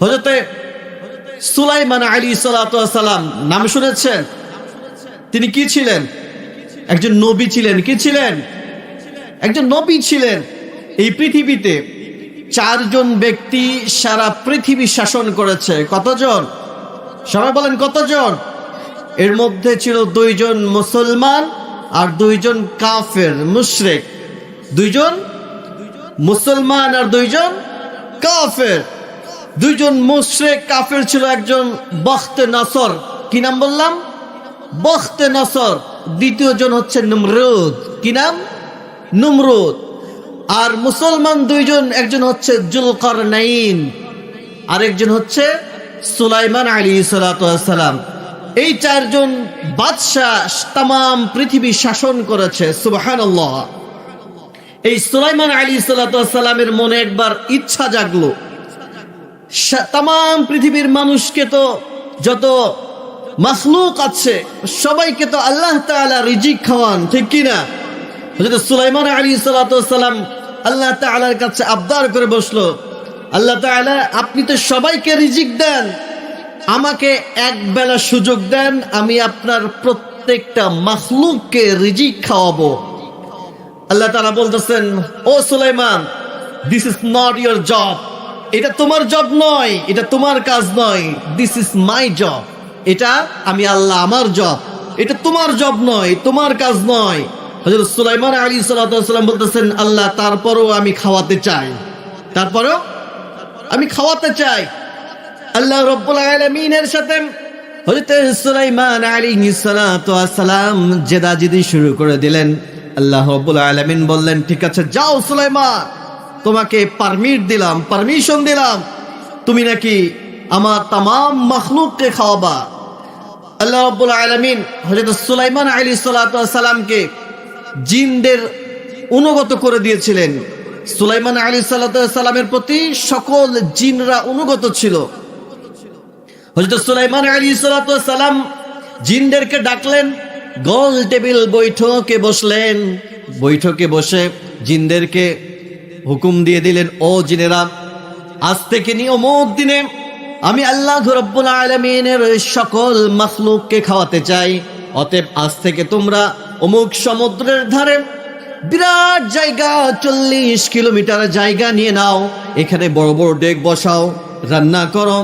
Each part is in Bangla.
হজরতে সুলাইমান আলী সালাম নাম শুনেছেন? তিনি কি ছিলেন? একজন নবী ছিলেন। কি ছিলেন? একজন নবী ছিলেন। এই পৃথিবীতে চারজন ব্যক্তি সারা পৃথিবী শাসন করেছে। কতজন? সবাই বলেন কতজন? এর মধ্যে ছিল দুইজন মুসলমান আর দুইজন কাফের, মুশরেক। দুইজন মুসলমান আর দুইজন কাফের। দুইজন মুশরেক কাফের ছিল একজন বখতে নাসর। কি নাম বললাম? বখতে নাসর। দ্বিতীয় জন হচ্ছে নমরুদ। কি নাম? নুমরুদ। আর মুসলমান দুইজন, একজন হচ্ছে জুলকর নাইন আরেকজন হচ্ছে সুলাইমান আলী সালাম এই চারজন বাদশাহ তাম পৃথিবী শাসন করেছে সুবাহান এই সুলাইমান আলী সালামের মনে একবার ইচ্ছা জাগলো। তাম পৃথিবীর মানুষকে তো যত মাসলুক আছে, সবাইকে তো আল্লাহ তাআলা রিজিক খাওয়ান, ঠিক কিনা? সুলাইমান আলী সালাম আল্লাহ তাআলার কাছে আবদার করে বসল, আল্লাহ তাআলা, আপনি তো সবাইকে রিজিক দেন, আমাকে এক বেলা সুযোগ দেন, আমি আপনার প্রত্যেকটা মাখলুককে রিজিক খাওয়াবো। আল্লাহ তালা বলতেছেন, ও Sulaiman this is not your job এটা তোমার জব নয়, এটা তোমার কাজ নয়। দিস ইজ মাই জব এটা আমি আল্লাহ আমার জব এটা তোমার জব নয়, তোমার কাজ নয়। হযরত সুলাইমান আলী সাল্লাম বলতেছেন, আল্লাহ, তারপরও আমি খাওয়াতে চাই। তারপরও আমি খাওয়াতে চাই। আল্লাহ রব্বুল আলামিনের সাথে হযরত সুলাইমান সালাতু সালাম জেদাজেদি শুরু করে দিলেন। আল্লাহ রব্বুল আলামিন বললেন, ঠিক আছে, যাও সুলাইমান। তোমাকে পারমিট দিলাম পারমিশন দিলাম। তুমি নাকি আমার তাম মখলুককে খাওয়াবা। আল্লাহ রব্বুল আলামিন হযরত সুলাইমান আলাইহিস সালাতু সালামকে জিনদের অনুগত করে দিয়েছিলেন। সুলাইমান আলী সাল্লামের প্রতি সকল জিনরা অনুগত ছিল। হজরত সুলাইমান আলী সাল্লাম জিনদেরকে ডাকলেন, গোল টেবিল বৈঠকে বসলেন। বৈঠকে বসে জিনদেরকে হুকুম দিয়ে দিলেন, ও জিনেরা, আজ থেকে নিয়মত দিনে। আমি আল্লাহ রব্বুল আলমিনের সকল মখলুককে খাওয়াতে চাই। অতএব আজ থেকে তোমরা অমুক সমুদ্রের ধারে বিরাট জায়গা, চল্লিশ কিলোমিটার জায়গা নিয়ে নাও। এখানে বড় বড় ডেক বসাও, রান্না করো,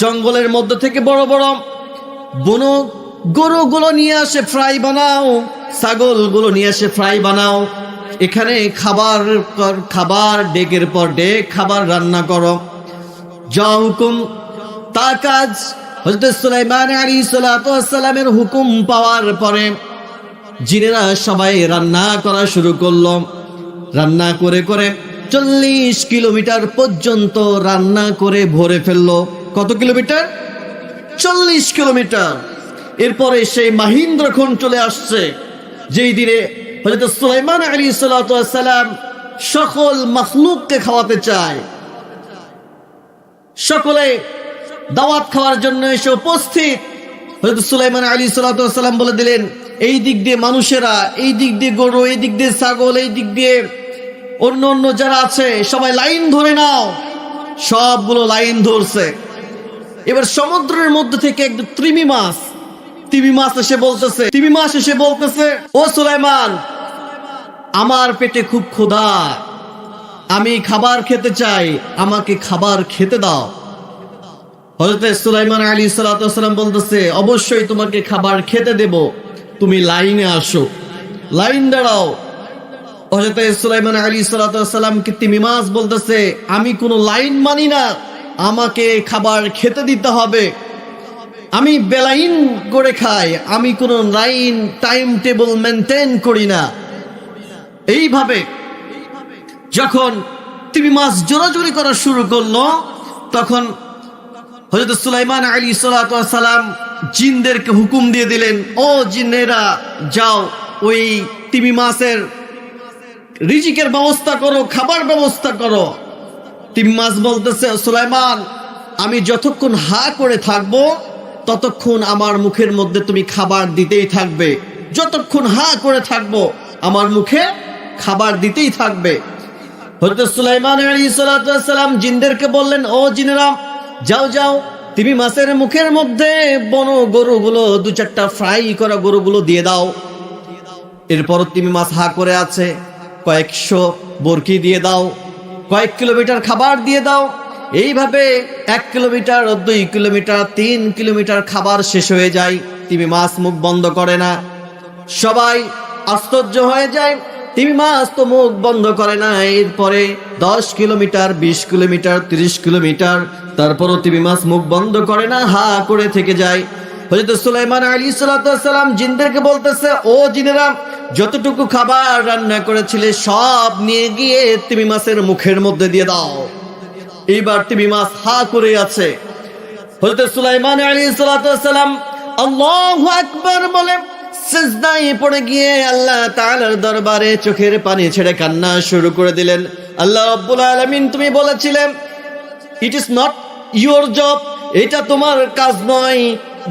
জঙ্গলের মধ্যে থেকে বড় বড় বনো গরুগুলো নিয়ে আসে ফ্রাই বানাও, ছাগলগুলো নিয়ে আসে ফ্রাই বানাও। এখানে খাবার খাবার ডেকের পর ডেক, খাবার রান্না করো। যা হুকুম তা কাজ হজরত সুলাইমান আলী সালামের হুকুম পাওয়ার পরে জিনেরা সবাই রান্না করা শুরু করল। রান্না করে করে চল্লিশ কিলোমিটার পর্যন্ত রান্না করে ভরে ফেলল। কত কিলোমিটার? চল্লিশ কিলোমিটার। এরপরে সেই মাহিন্দ্রক্ষণ চলে আসছে। যেই দিনে হয়তো সুলাইমান আলী সালাম সকল মখলুককে খাওয়াতে চায়। সকলে দাওয়াত খাওয়ার জন্য এসে উপস্থিত। হয়তো সুলাইমান আলী বলে দিলেন, এই দিক দিয়ে মানুষেরা, এই দিক দিয়ে গরু, এই দিক দিয়ে ছাগল, এই দিক দিয়ে অন্য অন্য যারা আছে, সবাই লাইন ধরে নাও। সবগুলো লাইন ধরছে। এবার সমুদ্রের মধ্যে থেকে একদম ত্রিমি মাছ, তিমি মাছ এসে বলতেছে, তিমি মাছ এসে বলতেছে, ও সুলাইমান আমার পেটে খুব ক্ষুধা। আমি খাবার খেতে চাই, আমাকে খাবার খেতে দাও। হজরত সুলাইমান আলী সালাম বলতেছে, অবশ্যই তোমাকে খাবার খেতে দেব। তুমি লাইনে আসো। লাইন দাঁড়াও। হজরত সুলাইমান আলী সালামকে তিমি মাস বলতেছে, আমি কোনো লাইন মানি না। আমাকে খাবার খেতে দিতে হবে। আমি বেলাইন করে খাই। আমি কোনো লাইন, টাইম টেবল মেনটেন করি না। এইভাবে যখন তিমি মাছ জোরাজোরি করা শুরু করল, তখন হজরত সুলাইমান আলী সালাম জিনদেরকে হুকুম দিয়ে দিলেন, ও জিনেরা, যাও, ওই তিমি মাছের রিজিকের ব্যবস্থা করো, খাবার ব্যবস্থা করো। তিমি মাছ বলতেছে, সুলাইমান, আমি যতক্ষণ হা করে থাকব, ততক্ষণ আমার মুখের মধ্যে তুমি খাবার দিতেই থাকবে। যতক্ষণ হা করে থাকব, আমার মুখে খাবার দিতেই থাকবে। হজরত সুলাইমান আলী সালাম জিনদেরকে বললেন, ও জিনেরা, যাও যাও। তুমি মাছের মুখের মধ্যে বন গরুগুলো, দু চারটা ফ্রাই করা গরুগুলো দিয়ে দাও। এরপর তুমি মাছ হা করে আছে, কয়েকশো বরকি দিয়ে দাও, কয়েক কিলোমিটার খাবার দিয়ে দাও। এইভাবে এক কিলোমিটার, দুই কিলোমিটার, তিন কিলোমিটার খাবার শেষ হয়ে যায়। তুমি মাছ মুখ বন্ধ করে না। সবাই আশ্চর্য হয়ে যায়। তিমি মাছ তো মুখ বন্ধ করে না এরপরে দশ কিলোমিটার, বিশ কিলোমিটার, তিরিশ কিলোমিটার, তারপরও তিমি মাছ মুখ বন্ধ করে না, হা করে থেকে যায়। হজরত সুলাইমান আলী সালাম জিনদেরকে বলতেছে, ও জিনেরা, যতটুকু খাবার রান্না করেছিলে সব নিয়ে গিয়ে তিমি মাছের মুখের মধ্যে দিয়ে দাও। এইবার তিমি মাছ হা করে আছে। হজরত সুলাইমান আলী সালাম আল্লাহ আকবর বলে সিজদায় পড়ে গিয়ে আল্লাহ তাআলার দরবারে চোখের পানি ছেড়ে কান্না শুরু করে দিলেন। আল্লাহ রব্বুল আলামিন তুমি বলেছিলেন it is not your job এটা তোমার কাজ নয়।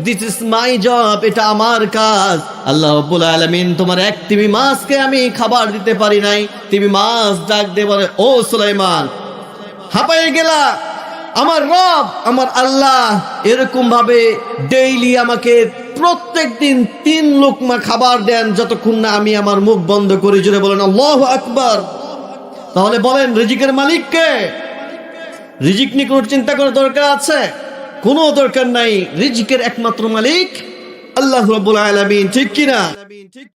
দিস ইজ মাই জব এটা আমার কাজ। আল্লাহ রব্বুল আলামিন তোমার এক তিমি মাছকে আমি খাবার দিতে পারি নাই। তিমি মাছ ডাক দিয়ে বলে, ও সুলাইমান হাঁপাই গেলা। আমার রব, আমার আল্লাহ এরকম ভাবে ডেইলি আমাকে প্রত্যেক দিন তিন লোকমা খাবার দেন যতক্ষণ না আমি আমার মুখ বন্ধ করি। জুড়ে বলেন, আল্লাহ আকবর। তাহলে বলেন, রিজিকের মালিককে রিজিক নিয়ে কোনো চিন্তা করার দরকার আছে? কোনো দরকার নাই। রিজিকের একমাত্র মালিক আল্লাহ রবুল আলমিন, ঠিক কিনা?